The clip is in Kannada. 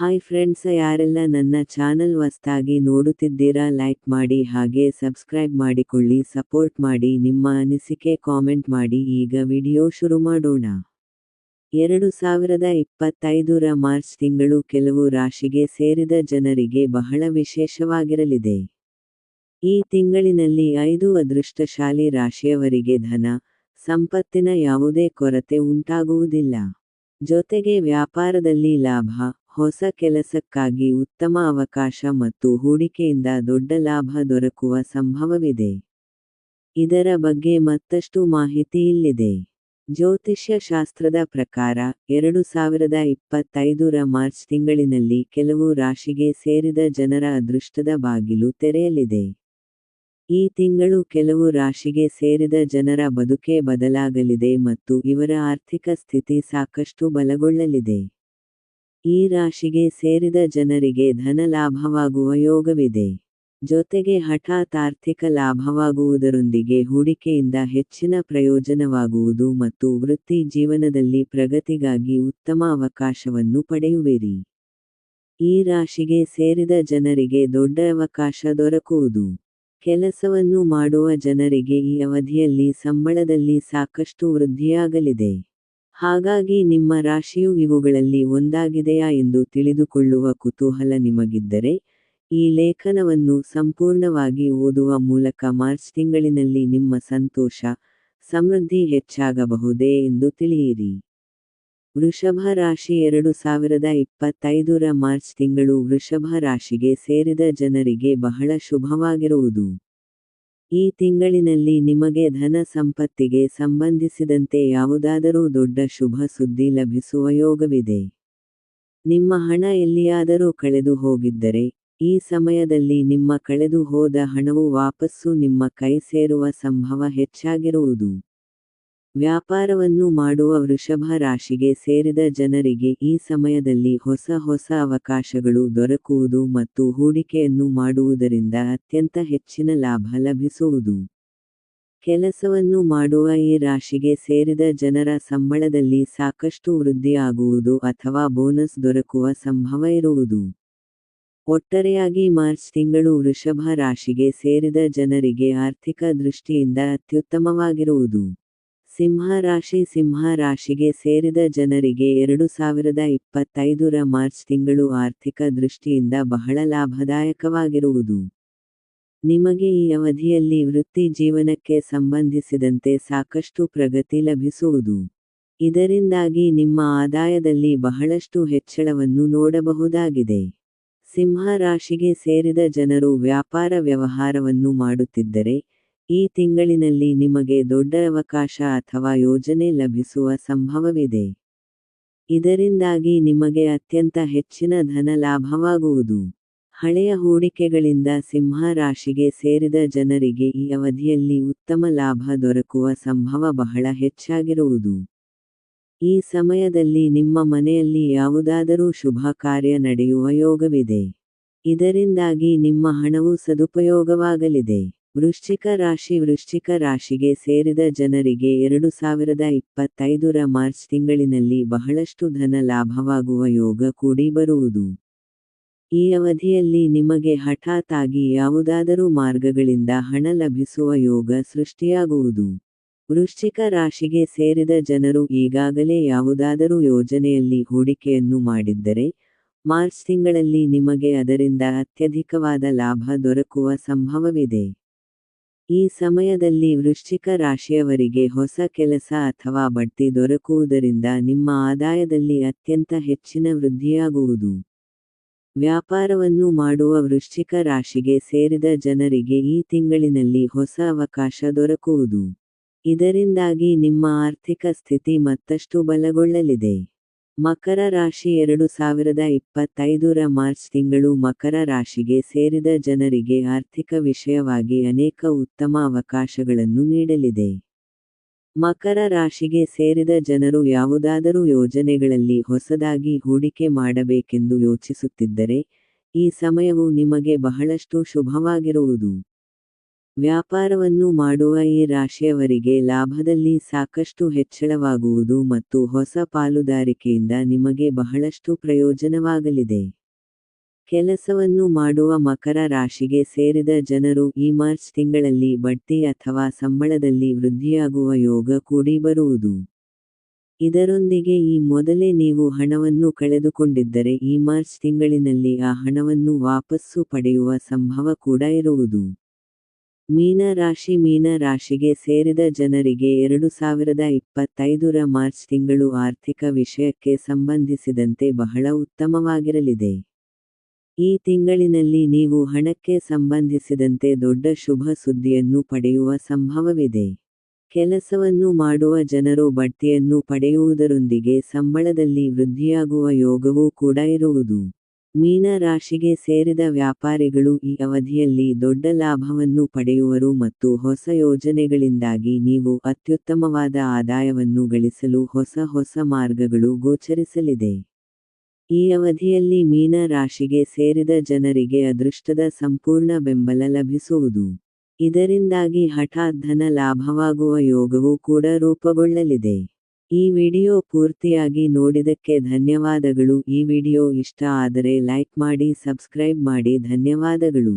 ಹಾಯ್ ಫ್ರೆಂಡ್ಸ್ ಯಾರೆಲ್ಲ ನನ್ನ ಚಾನಲ್ ಹೊಸ್ತಾಗಿ ನೋಡುತ್ತಿದ್ದೀರಾ ಲೈಕ್ ಮಾಡಿ, ಹಾಗೆ ಸಬ್ಸ್ಕ್ರೈಬ್ ಮಾಡಿಕೊಳ್ಳಿ ಸಪೋರ್ಟ್ ಮಾಡಿ, ನಿಮ್ಮ ಅನಿಸಿಕೆ ಕಾಮೆಂಟ್ ಮಾಡಿ, ಈಗ ವಿಡಿಯೋ ಶುರು ಮಾಡೋಣ. ಎರಡು ಸಾವಿರದ ಇಪ್ಪತ್ತೈದರ ಮಾರ್ಚ್ ತಿಂಗಳು ಕೆಲವು ರಾಶಿಗೆ ಸೇರಿದ ಜನರಿಗೆ ಬಹಳ ವಿಶೇಷವಾಗಿರಲಿದೆ. ಈ ತಿಂಗಳಿನಲ್ಲಿ ಐದು ಅದೃಷ್ಟಶಾಲಿ ರಾಶಿಯವರಿಗೆ ಧನ, ಸಂಪತ್ತಿನ ಯಾವುದೇ ಕೊರತೆ ಉಂಟಾಗುವುದಿಲ್ಲ. ಜೊತೆಗೆ ವ್ಯಾಪಾರದಲ್ಲಿ ಲಾಭ ಹೊಸ ಕೆಲಸಕ್ಕಾಗಿ ಉತ್ತಮ ಅವಕಾಶ ಮತ್ತು ಹೂಡಿಕೆಯಿಂದ ದೊಡ್ಡ ಲಾಭ ದೊರಕುವ ಸಂಭವವಿದೆ. ಇದರ ಬಗ್ಗೆ ಮತ್ತಷ್ಟು ಮಾಹಿತಿ ಇಲ್ಲಿದೆ. ಜ್ಯೋತಿಷ್ಯ ಶಾಸ್ತ್ರದ ಪ್ರಕಾರ, ಎರಡು ಸಾವಿರದ ಇಪ್ಪತ್ತೈದರ ಮಾರ್ಚ್ ತಿಂಗಳಿನಲ್ಲಿ ಕೆಲವು ರಾಶಿಗೆ ಸೇರಿದ ಜನರ ಅದೃಷ್ಟದ ಬಾಗಿಲು ತೆರೆಯಲಿದೆ. ಈ ತಿಂಗಳು ಕೆಲವು ರಾಶಿಗೆ ಸೇರಿದ ಜನರ ಬದುಕೇ ಬದಲಾಗಲಿದೆ ಮತ್ತು ಇವರ ಆರ್ಥಿಕ ಸ್ಥಿತಿ ಸಾಕಷ್ಟು ಬಲಗೊಳ್ಳಲಿದೆ. ಈ ರಾಶಿಗೆ ಸೇರಿದ ಜನರಿಗೆ ಧನ ಲಾಭವಾಗುವ ಯೋಗವಿದೆ. ಜೊತೆಗೆ ಹಠಾತ್ ಆರ್ಥಿಕ ಲಾಭವಾಗುವುದರೊಂದಿಗೆ ಹೂಡಿಕೆಯಿಂದ ಹೆಚ್ಚಿನ ಪ್ರಯೋಜನವಾಗುವುದು ಮತ್ತು ವೃತ್ತಿ ಜೀವನದಲ್ಲಿ ಪ್ರಗತಿಗಾಗಿ ಉತ್ತಮ ಅವಕಾಶವನ್ನು ಪಡೆಯುವಿರಿ. ಈ ರಾಶಿಗೆ ಸೇರಿದ ಜನರಿಗೆ ದೊಡ್ಡ ಅವಕಾಶ ದೊರಕುವುದು. ಕೆಲಸವನ್ನು ಮಾಡುವ ಜನರಿಗೆ ಈ ಅವಧಿಯಲ್ಲಿ ಸಂಬಳದಲ್ಲಿ ಸಾಕಷ್ಟು ವೃದ್ಧಿಯಾಗಲಿದೆ. ಹಾಗಾಗಿ ನಿಮ್ಮ ರಾಶಿಯು ಇವುಗಳಲ್ಲಿ ಒಂದಾಗಿದೆಯಾ ಎಂದು ತಿಳಿದುಕೊಳ್ಳುವ ಕುತೂಹಲ ನಿಮಗಿದ್ದರೆ, ಈ ಲೇಖನವನ್ನು ಸಂಪೂರ್ಣವಾಗಿ ಓದುವ ಮೂಲಕ ಮಾರ್ಚ್ ತಿಂಗಳಿನಲ್ಲಿ ನಿಮ್ಮ ಸಂತೋಷ, ಸಮೃದ್ಧಿ ಹೆಚ್ಚಾಗಬಹುದೇ ಎಂದು ತಿಳಿಯಿರಿ. ವೃಷಭ ರಾಶಿ ಎರಡು ಸಾವಿರದ ಇಪ್ಪತ್ತೈದರ ಮಾರ್ಚ್ ತಿಂಗಳು ವೃಷಭ ರಾಶಿಗೆ ಸೇರಿದ ಜನರಿಗೆ ಬಹಳ ಶುಭವಾಗಿರುವುದು. ಈ ತಿಂಗಳಿನಲ್ಲಿ ನಿಮಗೆ ಧನ ಸಂಪತ್ತಿಗೆ ಸಂಬಂಧಿಸಿದಂತೆ ಯಾವುದಾದರೂ ದೊಡ್ಡ ಶುಭ ಸುದ್ದಿ ಲಭಿಸುವ ಯೋಗವಿದೆ. ನಿಮ್ಮ ಹಣ ಎಲ್ಲಿಯಾದರೂ ಕಳೆದು ಹೋಗಿದ್ದರೆ, ಈ ಸಮಯದಲ್ಲಿ ನಿಮ್ಮ ಕಳೆದು ಹೋದ ಹಣವು ವಾಪಸ್ಸು ನಿಮ್ಮ ಕೈ ಸೇರುವ ಸಂಭವ ಹೆಚ್ಚಾಗಿರುವುದು. ವ್ಯಾಪಾರವನ್ನು ಮಾಡುವ ವೃಷಭ ರಾಶಿಗೆ ಸೇರಿದ ಜನರಿಗೆ ಈ ಸಮಯದಲ್ಲಿ ಹೊಸ ಹೊಸ ಅವಕಾಶಗಳು ದೊರಕುವುದು ಮತ್ತು ಹೂಡಿಕೆಯನ್ನು ಮಾಡುವುದರಿಂದ ಅತ್ಯಂತ ಹೆಚ್ಚಿನ ಲಾಭ ಲಭಿಸುವುದು. ಕೆಲಸವನ್ನು ಮಾಡುವ ಈ ರಾಶಿಗೆ ಸೇರಿದ ಜನರ ಸಂಬಳದಲ್ಲಿ ಸಾಕಷ್ಟು ವೃದ್ಧಿಯಾಗುವುದು ಅಥವಾ ಬೋನಸ್ ದೊರಕುವ ಸಂಭವ ಇರುವುದು. ಒಟ್ಟಾರೆಯಾಗಿ ಮಾರ್ಚ್ ತಿಂಗಳು ವೃಷಭ ರಾಶಿಗೆ ಸೇರಿದ ಜನರಿಗೆ ಆರ್ಥಿಕ ದೃಷ್ಟಿಯಿಂದ ಅತ್ಯುತ್ತಮವಾಗಿರುವುದು. ಸಿಂಹ ರಾಶಿ ಸಿಂಹ ರಾಶಿಗೆ ಸೇರಿದ ಜನರಿಗೆ ಎರಡು ಸಾವಿರದ ಇಪ್ಪತ್ತೈದರ ಮಾರ್ಚ್ ತಿಂಗಳು ಆರ್ಥಿಕ ದೃಷ್ಟಿಯಿಂದ ಬಹಳ ಲಾಭದಾಯಕವಾಗಿರುವುದು. ನಿಮಗೆ ಈ ಅವಧಿಯಲ್ಲಿ ವೃತ್ತಿ ಜೀವನಕ್ಕೆ ಸಂಬಂಧಿಸಿದಂತೆ ಸಾಕಷ್ಟು ಪ್ರಗತಿ ಲಭಿಸುವುದು. ಇದರಿಂದಾಗಿ ನಿಮ್ಮ ಆದಾಯದಲ್ಲಿ ಬಹಳಷ್ಟು ಹೆಚ್ಚಳವನ್ನು ನೋಡಬಹುದಾಗಿದೆ. ಸಿಂಹ ರಾಶಿಗೆ ಸೇರಿದ ಜನರು ವ್ಯಾಪಾರ ವ್ಯವಹಾರವನ್ನು ಮಾಡುತ್ತಿದ್ದರೆ ಈ ತಿಂಗಳಿನಲ್ಲಿ ನಿಮಗೆ ದೊಡ್ಡ ಅವಕಾಶ ಅಥವಾ ಯೋಜನೆ ಲಭಿಸುವ ಸಂಭವವಿದೆ. ಇದರಿಂದಾಗಿ ನಿಮಗೆ ಅತ್ಯಂತ ಹೆಚ್ಚಿನ ಧನ ಲಾಭವಾಗುವುದು. ಹಳೆಯ ಹೂಡಿಕೆಗಳಿಂದ ಸಿಂಹ ರಾಶಿಗೆ ಸೇರಿದ ಜನರಿಗೆ ಈ ಅವಧಿಯಲ್ಲಿ ಉತ್ತಮ ಲಾಭ ದೊರಕುವ ಸಂಭವ ಬಹಳ ಹೆಚ್ಚಾಗಿರುವುದು. ಈ ಸಮಯದಲ್ಲಿ ನಿಮ್ಮ ಮನೆಯಲ್ಲಿ ಯಾವುದಾದರೂ ಶುಭ ಕಾರ್ಯ ನಡೆಯುವ ಯೋಗವಿದೆ. ಇದರಿಂದಾಗಿ ನಿಮ್ಮ ಹಣವು ಸದುಪಯೋಗವಾಗಲಿದೆ. ವೃಶ್ಚಿಕ ರಾಶಿ ವೃಶ್ಚಿಕ ರಾಶಿಗೆ ಸೇರಿದ ಜನರಿಗೆ ಎರಡು ಸಾವಿರದ ಇಪ್ಪತ್ತೈದರ ಮಾರ್ಚ್ ತಿಂಗಳಿನಲ್ಲಿ ಬಹಳಷ್ಟು ಧನ ಲಾಭವಾಗುವ ಯೋಗ ಕೂಡಿ ಬರುವುದು. ಈ ಅವಧಿಯಲ್ಲಿ ನಿಮಗೆ ಹಠಾತ್ ಆಗಿ ಯಾವುದಾದರೂ ಮಾರ್ಗಗಳಿಂದ ಹಣ ಲಭಿಸುವ ಯೋಗ ಸೃಷ್ಟಿಯಾಗುವುದು. ವೃಶ್ಚಿಕ ರಾಶಿಗೆ ಸೇರಿದ ಜನರು ಈಗಾಗಲೇ ಯಾವುದಾದರೂ ಯೋಜನೆಯಲ್ಲಿ ಹೂಡಿಕೆಯನ್ನು ಮಾಡಿದ್ದರೆ, ಮಾರ್ಚ್ ತಿಂಗಳಲ್ಲಿ ನಿಮಗೆ ಅದರಿಂದ ಅತ್ಯಧಿಕವಾದ ಲಾಭ ದೊರಕುವ ಸಂಭವವಿದೆ. ಈ ಸಮಯದಲ್ಲಿ ವೃಶ್ಚಿಕ ರಾಶಿಯವರಿಗೆ ಹೊಸ ಕೆಲಸ ಅಥವಾ ಬಡ್ತಿ ದೊರಕುವುದರಿಂದ ನಿಮ್ಮ ಆದಾಯದಲ್ಲಿ ಅತ್ಯಂತ ಹೆಚ್ಚಿನ ವೃದ್ಧಿಯಾಗುವುದು. ವ್ಯಾಪಾರವನ್ನು ಮಾಡುವ ವೃಶ್ಚಿಕ ರಾಶಿಗೆ ಸೇರಿದ ಜನರಿಗೆ ಈ ತಿಂಗಳಿನಲ್ಲಿ ಹೊಸ ಅವಕಾಶ ದೊರಕುವುದು. ಇದರಿಂದಾಗಿ ನಿಮ್ಮ ಆರ್ಥಿಕ ಸ್ಥಿತಿ ಮತ್ತಷ್ಟು ಬಲಗೊಳ್ಳಲಿದೆ. ಮಕರ ರಾಶಿ ಎರಡು ಸಾವಿರದ ಇಪ್ಪತ್ತೈದರ ಮಾರ್ಚ್ ತಿಂಗಳು ಮಕರ ರಾಶಿಗೆ ಸೇರಿದ ಜನರಿಗೆ ಆರ್ಥಿಕ ವಿಷಯವಾಗಿ ಅನೇಕ ಉತ್ತಮ ಅವಕಾಶಗಳನ್ನು ನೀಡಲಿದೆ. ಮಕರ ರಾಶಿಗೆ ಸೇರಿದ ಜನರು ಯಾವುದಾದರೂ ಯೋಜನೆಗಳಲ್ಲಿ ಹೊಸದಾಗಿ ಹೂಡಿಕೆ ಮಾಡಬೇಕೆಂದು ಯೋಚಿಸುತ್ತಿದ್ದರೆ, ಈ ಸಮಯವು ನಿಮಗೆ ಬಹಳಷ್ಟು ಶುಭವಾಗಿರುವುದು. ವ್ಯಾಪಾರವನ್ನು ಮಾಡುವ ಈ ರಾಶಿಯವರಿಗೆ ಲಾಭದಲ್ಲಿ ಸಾಕಷ್ಟು ಹೆಚ್ಚಳವಾಗುವುದು ಮತ್ತು ಹೊಸ ಪಾಲುದಾರಿಕೆಯಿಂದ ನಿಮಗೆ ಬಹಳಷ್ಟು ಪ್ರಯೋಜನವಾಗಲಿದೆ. ಕೆಲಸವನ್ನು ಮಾಡುವ ಮಕರ ರಾಶಿಗೆ ಸೇರಿದ ಜನರು ಈ ಮಾರ್ಚ್ ತಿಂಗಳಲ್ಲಿ ಬಡ್ತಿ ಅಥವಾ ಸಂಬಳದಲ್ಲಿ ವೃದ್ಧಿಯಾಗುವ ಯೋಗ ಕೂಡಿ ಬರುವುದು. ಇದರೊಂದಿಗೆ ಈ ಮೊದಲೇ ನೀವು ಹಣವನ್ನು ಕಳೆದುಕೊಂಡಿದ್ದರೆ ಈ ಮಾರ್ಚ್ ತಿಂಗಳಿನಲ್ಲಿ ಆ ಹಣವನ್ನು ವಾಪಸ್ಸು ಪಡೆಯುವ ಸಂಭವ ಕೂಡ ಇರುವುದು. ಮೀನ ರಾಶಿ ಮೀನ ರಾಶಿಗೆ ಸೇರಿದ ಜನರಿಗೆ ಎರಡು ಸಾವಿರದ ಇಪ್ಪತ್ತೈದರ ಮಾರ್ಚ್ ತಿಂಗಳು ಆರ್ಥಿಕ ವಿಷಯಕ್ಕೆ ಸಂಬಂಧಿಸಿದಂತೆ ಬಹಳ ಉತ್ತಮವಾಗಿರಲಿದೆ. ಈ ತಿಂಗಳಿನಲ್ಲಿ ನೀವು ಹಣಕ್ಕೆ ಸಂಬಂಧಿಸಿದಂತೆ ದೊಡ್ಡ ಶುಭ ಸುದ್ದಿಯನ್ನು ಪಡೆಯುವ ಸಂಭವವಿದೆ. ಕೆಲಸವನ್ನು ಮಾಡುವ ಜನರು ಬಡ್ತಿಯನ್ನು ಪಡೆಯುವುದರೊಂದಿಗೆ ಸಂಬಳದಲ್ಲಿ ವೃದ್ಧಿಯಾಗುವ ಯೋಗವೂ ಕೂಡ ಇರುವುದು. ಮೀನ ರಾಶಿಗೆ ಸೇರಿದ ವ್ಯಾಪಾರಿಗಳು ಈ ಅವಧಿಯಲ್ಲಿ ದೊಡ್ಡ ಲಾಭವನ್ನು ಪಡೆಯುವರು ಮತ್ತು ಹೊಸ ಯೋಜನೆಗಳಿಂದಾಗಿ ನೀವು ಅತ್ಯುತ್ತಮವಾದ ಆದಾಯವನ್ನು ಗಳಿಸಲು ಹೊಸ ಹೊಸ ಮಾರ್ಗಗಳು ಗೋಚರಿಸಲಿದೆ. ಈ ಅವಧಿಯಲ್ಲಿ ಮೀನ ರಾಶಿಗೆ ಸೇರಿದ ಜನರಿಗೆ ಅದೃಷ್ಟದ ಸಂಪೂರ್ಣ ಬೆಂಬಲ ಲಭಿಸುವುದು. ಇದರಿಂದಾಗಿ ಹಠಾತ್ ಧನ ಲಾಭವಾಗುವ ಯೋಗವೂ ಕೂಡ ರೂಪುಗೊಳ್ಳಲಿದೆ. ಈ ವಿಡಿಯೋ ಪೂರ್ತಿಯಾಗಿ ನೋಡಿದಕ್ಕೆ ಧನ್ಯವಾದಗಳು. ಈ ವಿಡಿಯೋ ಇಷ್ಟ ಆದರೆ ಲೈಕ್ ಮಾಡಿ ಸಬ್ಸ್ಕ್ರೈಬ್ ಮಾಡಿ. ಧನ್ಯವಾದಗಳು.